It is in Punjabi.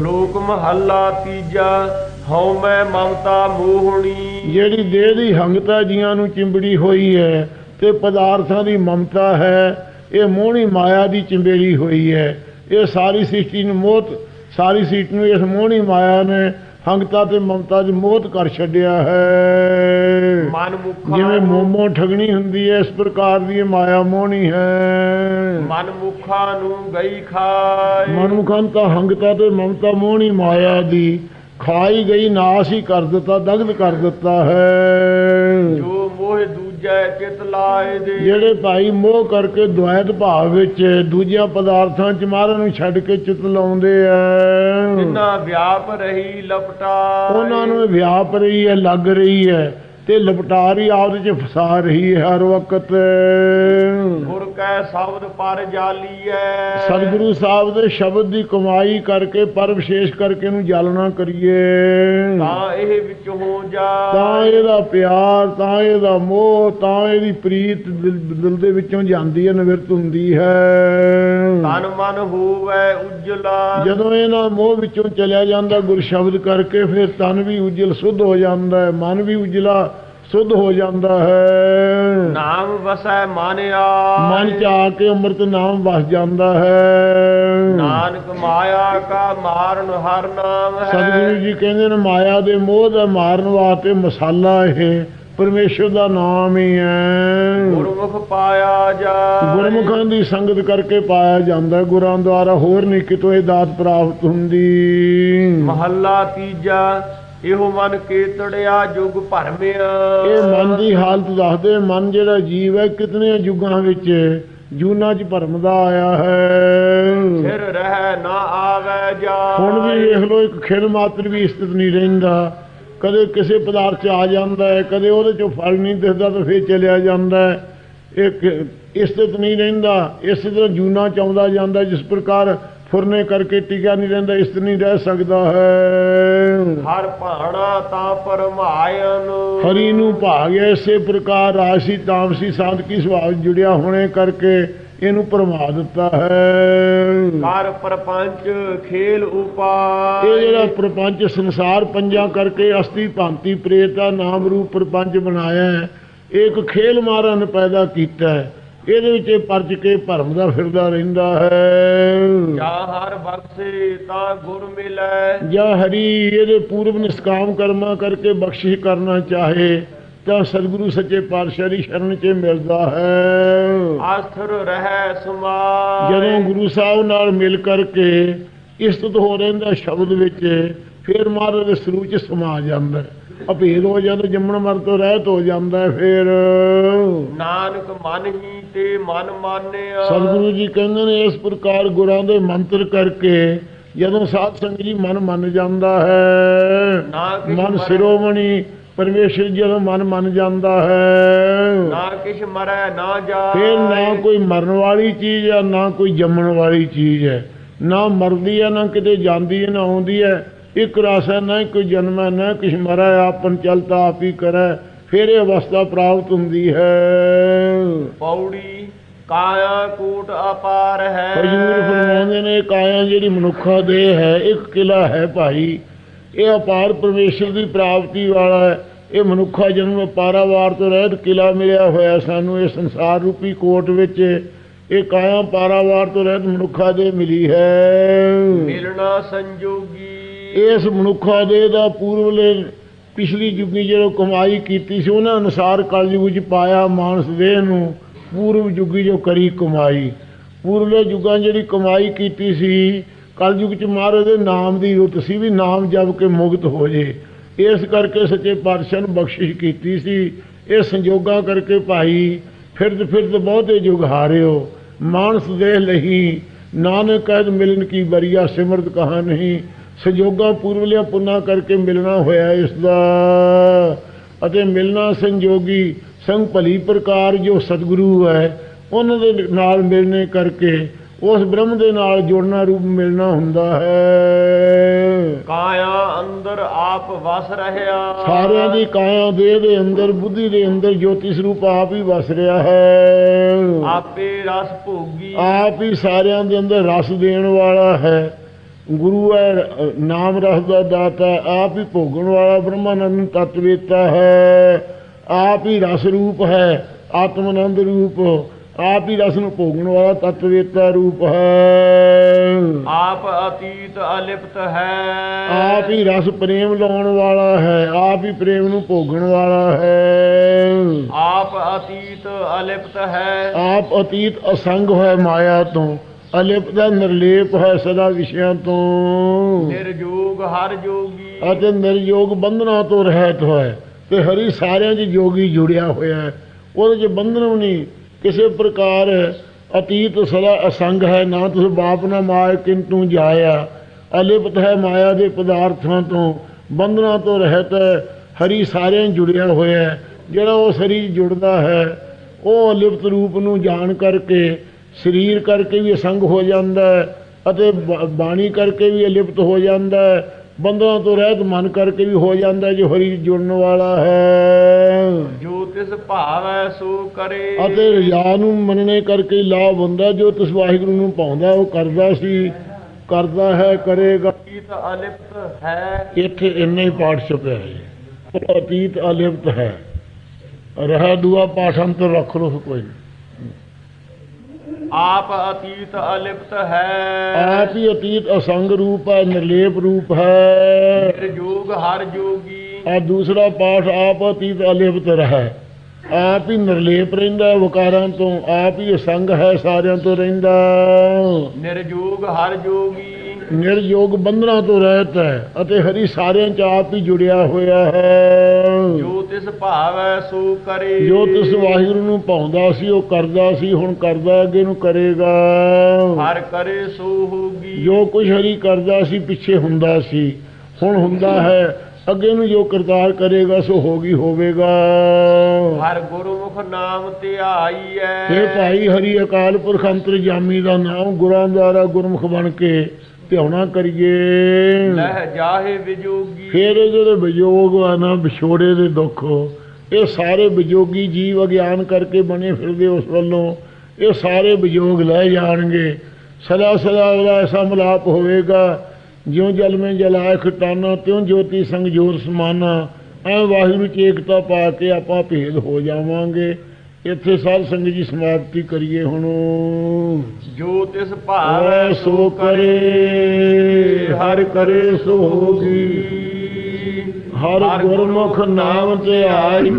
ਸ਼ਲੋਕ ਮਹੱਲਾ ਤੀਜਾ, ਹਉ ਮੈਂ ਮਮਤਾ ਮੋਹਣੀ। ਜਿਹੜੀ ਦੇਹ ਦੀ ਹੰਗਤਾ ਜੀਆਂ ਨੂੰ ਚਿੰਬੜੀ ਹੋਈ ਹੈ ਤੇ ਪਦਾਰਥਾਂ ਦੀ ਮਮਤਾ ਹੈ, ਇਹ ਮੋਹਣੀ ਮਾਇਆ ਦੀ ਚਿੰਬੜੀ ਹੋਈ ਹੈ। ਇਹ ਸਾਰੀ ਸ੍ਰਿਸ਼ਟੀ ਨੂੰ ਮੋਹਤ ਸਾਰੀ ਸ੍ਰਿਸ਼ਟੀ ਨੂੰ ਇਸ ਮੋਹਣੀ ਮਾਇਆ ਨੇ ਹੰਗਤਾ ਤੇ ਮਮਤਾ ਦੀ ਮੋਹਤ ਕਰ ਛੱਡਿਆ ਹੈ। ਮਨ ਮੁਖਾ ਜਿਵੇਂ ਮੋਮੋ ਠਗਣੀ ਹੁੰਦੀ ਹੈ ਇਸ ਪ੍ਰਕਾਰ ਦੀ ਇਹ ਮਾਇਆ ਮੋਹਣੀ ਹੈ। ਮਨ ਮੁਖਾ ਨੂੰ ਗਈ ਖਾਏ। ਮਨੁੱਖਾਂ ਤਾਂ ਹੰਗਤਾ ਤੇ ਮਮਤਾ ਮੋਹਣੀ ਮਾਇਆ ਦੀ ਖਾਈ ਗਈ ਨਾਸ਼ ਹੀ ਕਰ ਦਿੱਤਾ ਦਗਧ ਕਰ ਦਿੱਤਾ ਹੈ। ਜੋ ਦੂਜੈ ਚਿਤ ਲਾਏ ਦੇ। ਜਿਹੜੇ ਭਾਈ ਮੋਹ ਕਰਕੇ ਦੁਆਇਤ ਭਾਵ ਵਿੱਚ ਦੂਜਿਆਂ ਪਦਾਰਥਾਂ ਚ ਮਾਰਨ ਨੂੰ ਛੱਡ ਕੇ ਚਿਤ ਲਾਉਂਦੇ ਆ ਜਿਨਾ ਵਿਆਪ ਰਹੀ ਲਪਟਾ ਉਹਨਾਂ ਨੂੰ ਵਿਆਪ ਰਹੀ ਹੈ ਲੱਗ ਰਹੀ ਹੈ ਤੇ ਲਪਟਾ ਰਹੀ ਆਪਦੇ ਚ ਫਸਾ ਰਹੀ ਹੈ ਹਰ ਵਕਤ। ਗੁਰ ਕੈ ਸ਼ਬਦ ਪਰ ਜਾਲੀਐ। ਸਤਿਗੁਰੂ ਸਾਹਿਬ ਦੇ ਸ਼ਬਦ ਦੀ ਕਮਾਈ ਕਰਕੇ ਪਰ ਵਿਸ਼ੇਸ਼ ਕਰਕੇ ਇਹਨੂੰ ਜਾਲਣਾ ਕਰੀਏ। ਤਾਂ ਇਹ ਵਿੱਚ ਹੋ ਜਾ। ਤਾਂ ਇਹਦਾ ਪਿਆਰ ਤਾਂ ਇਹਦਾ ਮੋਹ ਤਾਂ ਇਹਦੀ ਪ੍ਰੀਤ ਦਿਲ ਦਿਲ ਦੇ ਵਿੱਚੋਂ ਜਾਂਦੀ ਹੈ ਨਿਵਰਤ ਹੁੰਦੀ ਹੈ। ਤਨ ਮਨ ਹੋਵੇ ਉਜਲਾ। ਜਦੋਂ ਇਹਨਾਂ ਮੋਹ ਵਿੱਚੋਂ ਚਲਿਆ ਜਾਂਦਾ ਗੁਰ ਸ਼ਬਦ ਕਰਕੇ ਫਿਰ ਤਨ ਵੀ ਉਜਲ ਸੁੱਧ ਹੋ ਜਾਂਦਾ ਹੈ ਮਨ ਵੀ ਉਜਲਾ। ਸੁੱਧ ਹੋ ਜਾਂਦਾ ਹੈ। ਨਾਮ ਵਸੈ ਮਾਨਿਆ। ਮਨ ਚ ਆ ਕੇ ਅੰਮ੍ਰਿਤ ਨਾਮ ਵਸ ਜਾਂਦਾ ਹੈ। ਨਾਨਕ ਮਾਇਆ ਕਾ ਮਾਰਨ ਹਰ ਨਾਮ ਹੈ। ਸਤਿਗੁਰੂ ਜੀ ਕਹਿੰਦੇ ਨੇ ਮਾਇਆ ਦੇ ਮੋਹ ਦਾ ਮਾਰਨ ਵਾਸਤੇ ਮਸਾਲਾ ਇਹ ਪਰਮੇਸ਼ਰ ਦਾ ਨਾਮ ਹੀ ਹੈ। ਗੁਰਮੁਖ ਪਾਇਆ ਜਾ। ਗੁਰਮੁਖਾਂ ਦੀ ਸੰਗਤ ਕਰਕੇ ਪਾਇਆ ਜਾਂਦਾ। ਗੁਰਾਂ ਦੁਆਰਾ ਹੋਰ ਨਹੀਂ ਕਿਤੋਂ ਇਹ ਦਾਤ ਪ੍ਰਾਪਤ ਹੁੰਦੀ। ਮਹੱਲਾ ਤੀਜਾ ਇਹੋ ਮਨ ਕੀਤੜਿਆ ਜੁਗ ਭਰਮਿਆ। ਇਹ ਮਨ ਦੀ ਹਾਲਤ ਦੱਸਦੇ ਮਨ ਜਿਹੜਾ ਜੀਵ ਹੈ ਕਿਤਨੇ ਯੁੱਗਾਂ ਵਿੱਚ ਜੂਨਾਂ 'ਚ ਭਰਮਦਾ ਆਇਆ ਹੈ। ਫਿਰ ਰਹਿ ਨਾ ਆਵੇ ਜਾ ਹੁਣ ਵੀ ਵੇਖ ਲਓ ਇੱਕ ਖਿਲ ਮਾਤਰ ਵੀ ਸਥਿਤ ਨਹੀਂ ਰਹਿੰਦਾ। ਕਦੇ ਕਿਸੇ ਪਦਾਰਥ 'ਚ ਆ ਜਾਂਦਾ ਹੈ ਕਦੇ ਉਹਦੇ 'ਚੋਂ ਫਲ ਨਹੀਂ ਦਿਸਦਾ ਤਾਂ ਫੇਰ ਚਲਿਆ ਜਾਂਦਾ ਹੈ। ਇੱਕ ਸਥਿਤ ਨਹੀਂ ਰਹਿੰਦਾ। ਇਸੇ ਤਰ੍ਹਾਂ ਜੂਨਾਂ 'ਚ ਆਉਂਦਾ ਜਾਂਦਾ ਜਿਸ ਪ੍ਰਕਾਰ ਫੁਰਨੇ ਕਰਕੇ ਟਿਕਿਆ ਨਹੀਂ ਰਹਿੰਦਾ ਇਸ ਨਹੀਂ ਰਹਿ ਸਕਦਾ ਹੈ। ਹਰ ਭਾਣਾ ਤਾਂ ਪਰਮਾਇਨ ਹਰੀ ਨੂੰ ਭਾਗਿਆ ਇਸੇ ਪ੍ਰਕਾਰ ਰਾਸ਼ੀ ਤਾਮਸੀ ਸਾਧਕੀ ਸੁਭਾਅ ਜੁੜਿਆ ਹੋਣੇ ਕਰਕੇ ਇਹਨੂੰ ਪਰਮਾ ਦਿੱਤਾ ਹੈ। ਕਰ ਪਰਪੰਚ ਖੇਲ ਉਪਾਏ ਇਹ ਜਿਹੜਾ ਪ੍ਰਪੰਚ ਸੰਸਾਰ ਪੰਜਾਂ ਕਰਕੇ ਅਸਤੀ ਭਾਂਤੀ ਪ੍ਰੇਤਾ ਨਾਮ ਰੂਪ ਪ੍ਰਪੰਚ ਬਣਾਇਆ ਹੈ ਇੱਕ ਖੇਲ ਮਾਰਨ ਪੈਦਾ ਕੀਤਾ ਹੈ। ਇਹਦੇ ਵਿੱਚ ਇਹ ਪਰਜ ਕੇ ਭਰਮ ਦਾ ਫਿਰਦਾ ਰਹਿੰਦਾ ਹੈ। ਜਾ ਹਰ ਬਖਸ਼ੇ ਤਾਂ ਗੁਰ ਮਿਲੈ। ਜਾਂ ਹਰੀ ਇਹਦੇ ਪੂਰਵ ਨਿਸਕਾਮ ਕਰਮਾਂ ਕਰਕੇ ਬਖਸ਼ਿਸ਼ ਕਰਨਾ ਚਾਹੇ ਤਾਂ ਸਤਿਗੁਰੂ ਸੱਚੇ ਪਾਤਸ਼ਾਹ ਦੀ ਸ਼ਰਨ 'ਚ ਮਿਲਦਾ ਹੈ। ਆਸਥਰ ਰਹਿ ਸਮਾਏ। ਜਦੋਂ ਗੁਰੂ ਸਾਹਿਬ ਨਾਲ ਮਿਲ ਕਰਕੇ ਇਸਤਤ ਹੋ ਰਹਿੰਦਾ ਸ਼ਬਦ ਵਿੱਚ ਫਿਰ ਮਹਾਰਾਜ ਦੇ ਸਰੂਪ 'ਚ ਸਮਾ ਜਾਂਦਾ ਹੈ। ਅਭੇਦ ਹੋ ਜਾਂਦਾ ਜੰਮਣ ਮਰ ਤੋਂ ਰਹਿਤ ਹੋ ਜਾਂਦਾ ਫਿਰ। ਨਾਨਕ ਮਨ ਹੀ ਤੇ ਮਨ ਮਾਨਿਆ। ਸਤਿਗੁਰੂ ਜੀ ਕਹਿੰਦੇ ਨੇ ਇਸ ਪ੍ਰਕਾਰ ਗੁਰਾਂ ਦੇ ਮੰਤਰ ਕਰਕੇ ਜਦੋਂ ਸਾਧ ਸੰਗਤ ਜੀ ਮਨ ਮੰਨ ਜਾਂਦਾ ਹੈ ਮਨ ਸਿਰੋਮਣੀ ਪਰਮੇਸ਼ਰ ਜਦੋਂ ਮਨ ਮੰਨ ਜਾਂਦਾ ਹੈ ਨਾ ਕਿਛ ਮਰੈ ਨਾ ਜਾ ਫਿਰ ਨਾ ਕੋਈ ਮਰਨ ਵਾਲੀ ਚੀਜ਼ ਹੈ ਨਾ ਕੋਈ ਜੰਮਣ ਵਾਲੀ ਚੀਜ਼ ਹੈ। ਨਾ ਮਰਦੀ ਹੈ ਨਾ ਕਿਤੇ ਜਾਂਦੀ ਹੈ ਨਾ ਆਉਂਦੀ ਹੈ। ਇੱਕ ਰਸ ਹੈ ਨਾ ਕੋਈ ਜਨਮ ਹੈ ਨਾ ਕੁਛ ਮਰੈ ਆਪਨ ਚਲਤਾ ਆਪ ਹੀ ਕਰੈ। ਫਿਰ ਇਹ ਅਵਸਥਾ ਪ੍ਰਾਪਤ ਹੁੰਦੀ ਹੈ। ਪੌੜੀ ਕਾਇਆ ਕੂਟ ਅਪਾਰ ਹੈ। ਹਜੂਰ ਫਰਮਾਉਂਦੇ ਨੇ ਕਾਇਆ ਜਿਹੜੀ ਮਨੁੱਖਾ ਦੇਹ ਹੈ ਇੱਕ ਕਿਲਾ ਹੈ ਭਾਈ। ਇਹ ਅਪਾਰ ਪਰਮੇਸ਼ਰ ਦੀ ਪ੍ਰਾਪਤੀ ਵਾਲਾ ਹੈ। ਇਹ ਮਨੁੱਖਾ ਜਨਮ ਪਾਰਾਵਾਰ ਤੋਂ ਰਹਿਤ ਕਿਲਾ ਮਿਲਿਆ ਹੋਇਆ ਸਾਨੂੰ ਇਹ ਸੰਸਾਰ ਰੂਪੀ ਕੋਟ ਵਿੱਚ ਇਹ ਕਾਇਆ ਪਾਰਾਵਾਰ ਤੋਂ ਰਹਿਤ ਮਨੁੱਖਾ ਦੇ ਮਿਲੀ ਹੈ। ਮਿਲਣਾ ਸੰਜੋਗੀ ਇਸ ਮਨੁੱਖਾ ਦੇ ਦਾ ਪੂਰਵਲੇ ਪਿਛਲੀ ਜੁਗੀ ਜਦੋਂ ਕਮਾਈ ਕੀਤੀ ਸੀ, ਉਹਨਾਂ ਅਨੁਸਾਰ ਕਲਯੁਗ ਵਿੱਚ ਪਾਇਆ ਮਾਨਸ ਦੇਹ ਨੂੰ, ਪੂਰਵ ਜੁਗੀ ਜੋ ਕਰੀ ਕਮਾਈ। ਪੂਰਵਲੇ ਯੁੱਗਾਂ ਜਿਹੜੀ ਕਮਾਈ ਕੀਤੀ ਸੀ, ਕਲਯੁਗ ਚ ਮਹਾਰਾਜ ਦੇ ਨਾਮ ਦੀ ਰੁੱਤ ਸੀ ਵੀ ਨਾਮ ਜਪ ਕੇ ਮੁਕਤ ਹੋ ਜੇ। ਇਸ ਕਰਕੇ ਸੱਚੇ ਪਾਤਸ਼ਾਹ ਨੂੰ ਬਖਸ਼ਿਸ਼ ਕੀਤੀ ਸੀ। ਇਹ ਸੰਜੋਗਾਂ ਕਰਕੇ ਭਾਈ, ਫਿਰਦ ਫਿਰਦ ਬਹੁਤੇ ਜੁਗ ਹਾਰਿਓ, ਮਾਨਸ ਦੇਹ ਲਈ ਨਾਨਕ ਕਹਿਦ ਮਿਲਨ ਕੀ ਬਰੀਆ ਸਿਮਰਤ ਕਹਾ ਨਹੀਂ। ਸੰਜੋਗਾਂ ਪੂਰਵਲਿਆਂ ਪੁੰਨਾ ਕਰਕੇ ਮਿਲਣਾ ਹੋਇਆ ਇਸ ਦਾ। ਅਤੇ ਮਿਲਣਾ ਸੰਜੋਗੀ ਸੰਗ ਭਲੀ ਪ੍ਰਕਾਰ ਜੋ ਸਤਿਗੁਰੂ ਹੈ ਉਹਨਾਂ ਦੇ ਨਾਲ ਮਿਲਣੇ ਕਰਕੇ ਉਸ ਬ੍ਰਹਮ ਦੇ ਨਾਲ ਜੁੜਨਾ ਰੂਪ ਮਿਲਣਾ ਹੁੰਦਾ ਹੈ। ਕਾਇਆ ਅੰਦਰ ਆਪ ਵਸ ਰਹਿਆ। ਸਾਰਿਆਂ ਦੀ ਕਾਇਆ ਦੇਹ ਦੇ ਅੰਦਰ ਬੁੱਧੀ ਦੇ ਅੰਦਰ ਜੋਤੀ ਸਰੂਪ ਆਪ ਹੀ ਵਸ ਰਿਹਾ ਹੈ। ਆਪੇ ਰਸ ਭੋਗੀ। ਆਪ ਹੀ ਸਾਰਿਆਂ ਦੇ ਅੰਦਰ ਰਸ ਦੇਣ ਵਾਲਾ ਹੈ। ਗੁਰੂ ਹੈ ਨਾਮ ਰਸ ਦਾ ਦਾਤਾ ਆਪ ਹੀ ਭੋਗਣ ਵਾਲਾ ਬ੍ਰਹਮਾਨੰਦ ਤਤਵੇਤਾ ਹੈ। ਆਪ ਹੀ ਰਸ ਰੂਪ ਹੈ ਆਤਮਨੰਦ ਰੂਪ। ਆਪ ਹੀ ਰਸ ਨੂੰ ਭੋਗਣ ਵਾਲਾ ਤਤਵੇਤਾ ਰੂਪ ਹੈ। ਆਪ ਅਤੀਤ ਅਲਿਪਤ ਹੈ। ਆਪ ਹੀ ਰਸ ਪ੍ਰੇਮ ਲਾਉਣ ਵਾਲਾ ਹੈ ਆਪ ਹੀ ਪ੍ਰੇਮ ਨੂੰ ਭੋਗਣ ਵਾਲਾ ਹੈ। ਆਪ ਅਤੀਤ ਅਲਿਪਤ ਹੈ। ਆਪ ਅਤੀਤ ਅਸੰਗ ਹੈ ਮਾਇਆ ਤੋਂ। ਅਲਿਪਤ ਹੈ ਨਿਰਲੇਪ ਹੈ ਸਦਾ ਵਿਸ਼ਿਆਂ ਤੋਂ। ਨਿਰਜੋਗ ਹਰ ਜੋਗੀ। ਅਤੇ ਨਿਰਯੋਗ ਬੰਧਨਾਂ ਤੋਂ ਰਹਿਤ ਹੈ ਤੇ ਹਰੀ ਸਾਰਿਆਂ 'ਚ ਜੋਗੀ ਜੁੜਿਆ ਹੋਇਆ ਹੈ। ਉਹਦੇ 'ਚ ਬੰਧਨ ਨਹੀਂ। ਕਿਸੇ ਪ੍ਰਕਾਰ ਅਤੀਤ ਸਦਾ ਅਸੰਗ ਹੈ। ਨਾ ਤੁਸ ਬਾਪ ਨਾ ਮਾਇ ਕਿੰਤੂ ਜਾਇਆ। ਅਲਿਪਤ ਹੈ ਮਾਇਆ ਦੇ ਪਦਾਰਥਾਂ ਤੋਂ। ਬੰਧਨਾਂ ਤੋਂ ਰਹਿਤ ਹੈ ਹਰੀ ਸਾਰਿਆਂ ਜੁੜਿਆ ਹੋਇਆ ਜਿਹੜਾ ਉਹ ਸਰੀਰ ਜੁੜਦਾ ਹੈ ਉਹ ਅਲਿਪਤ ਰੂਪ ਨੂੰ ਜਾਣ ਕਰਕੇ ਸਰੀਰ ਕਰਕੇ ਵੀ ਅਸੰਗ ਹੋ ਜਾਂਦਾ ਹੈ ਅਤੇ ਬਾਣੀ ਕਰਕੇ ਵੀ ਅਲਿਪਤ ਹੋ ਜਾਂਦਾ ਹੈ। ਤੋਂ ਰਹਿਤ ਮਨ ਕਰਕੇ ਵੀ ਹੋ ਜਾਂਦਾ ਜੋ ਹਰੀ ਜੁੜਨ ਵਾਲਾ ਹੈ। ਜੋ ਤਿਸ ਭਾਵੈ ਸੋ ਕਰੇ। ਅਤੇ ਰਿਆ ਨੂੰ ਮੰਨਣੇ ਕਰਕੇ ਲਾਭ ਹੁੰਦਾ ਜੋ ਤਿਸ ਵਾਹਿਗੁਰੂ ਨੂੰ ਪਾਉਂਦਾ ਉਹ ਕਰਦਾ ਸੀ। ਕਰਦਾ ਹੈ ਕਰੇਗਾ। ਅਤੀਤ ਅਲਿਪਤ ਹੈ। ਇੱਥੇ ਇੰਨਾ ਹੀ ਪਾਠ ਛਪਿਆ ਹੈ ਅਤੀਤ ਅਲਿਪਤ ਹੈ। ਰਹਿ ਦੂਆ ਪਾਠ ਅੰਤਰ ਰੱਖ ਲੋ ਕੋਈ ਨਹੀਂ। ਆਪ ਅਤੀਤ ਅਲਿਪਤ ਹੈ। ਆਪ ਹੀ ਅਤੀਤ ਅਸੰਗ ਰੂਪ ਹੈ ਨਿਰਲੇਪ ਰੂਪ ਹੈ। ਨਿਰਜੋਗ ਹਰ ਜੋਗੀ। ਆ ਦੂਸਰਾ ਪਾਠ ਆਪ ਅਤੀਤ ਅਲਿਪਤ ਰਹਿ। ਆਪ ਹੀ ਨਿਰਲੇਪ ਰਹਿੰਦਾ ਵਿਕਾਰਾਂ ਤੋਂ ਆਪ ਹੀ ਅਸੰਗ ਹੈ ਸਾਰਿਆਂ ਤੋਂ ਰਹਿੰਦਾ। ਨਿਰਜੋਗ ਹਰ ਜੋਗੀ। ਨਿਰਯੋਗ ਬੰਧਨਾਂ ਤੋਂ ਰਹਿਤ ਹੈ ਅਤੇ ਹਰੀ ਸਾਰਿਆਂ ਚ ਆਪ ਹੀ ਜੁੜਿਆ ਹੋਇਆ ਹੈ। ਜੋ ਤਿਸ ਭਾਵੈ ਸੋ ਕਰੇ। ਜੋ ਤਿਸ ਵਾਹਿਗੁਰੂ ਨੂੰ ਪਾਉਂਦਾ ਸੀ ਉਹ ਕਰਦਾ ਸੀ ਹੁਣ ਕਰਦਾ ਅੱਗੇ ਨੂੰ ਕਰੇਗਾ। ਹਰ ਕਰੇ ਸੋ ਹੋਗੀ। ਜੋ ਕੁਝ ਹਰੀ ਕਰਦਾ ਸੀ ਪਿੱਛੇ ਹੁੰਦਾ ਸੀ ਹੁਣ ਹੁੰਦਾ ਹੈ ਅੱਗੇ ਨੂੰ ਜੋ ਕਰਤਾਰ ਕਰੇਗਾ ਸੋ ਹੋਗੀ ਹੋਵੇਗਾ। ਹਰ ਗੁਰਮੁਖ ਨਾਮ ਧਿਆਈ ਇਹ ਐ ਭਾਈ ਹਰੀ ਅਕਾਲ ਪੁਰਖ ਅੰਤਰਜਾਮੀ ਦਾ ਨਾਮ ਗੁਰਾਂ ਦੁਆਰਾ ਗੁਰਮੁਖ ਬਣ ਕੇ ਧਿਆਉਣਾ ਕਰੀਏ। ਲਹਿ ਜਾਹੇ ਵਿਜੋਗੀ। ਫਿਰ ਇਹ ਜਿਹੜੇ ਵਿਜੋਗ ਆ ਨਾ ਵਿਛੋੜੇ ਦੇ ਦੁੱਖ ਇਹ ਸਾਰੇ ਵਿਜੋਗੀ ਜੀਵ ਅਗਿਆਨ ਕਰਕੇ ਬਣੇ ਫਿਰਦੇ ਉਸ ਵੱਲੋਂ। ਇਹ ਸਾਰੇ ਵਿਜੋਗ ਲੈ ਜਾਣਗੇ। ਸਦਾ ਸਦਾ ਉਹਦਾ ਐਸਾ ਮਿਲਾਪ ਹੋਵੇਗਾ ਜਿਉਂ ਜਲ ਮੇ ਜਲਾਇ ਖਟਾਨਾ ਤਿਉਂ ਜੋਤੀ ਸੰਗ ਜੋਰ ਸਮਾਨਾ। ਐ ਵਾਹਿਗੁਰੂ ਚ ਏਕਤਾ ਪਾ ਕੇ ਆਪਾਂ ਭੇਦ ਹੋ ਜਾਵਾਂਗੇ। ਇੱਥੇ ਸਾਧ ਸੰਗਤ ਜੀ ਸਮਾਪਤੀ ਕਰੀਏ ਹੁਣ। ਜੋ ਤਿਸ ਭਾਵੈ ਭਾਵੈ ਸੋ ਕਰੇ ਹਰ ਕਰੇ ਸੋ ਹੋਗੀ। ਹਰ ਗੁਰਮੁਖ ਨਾਮ ਤੇ ਆਈ।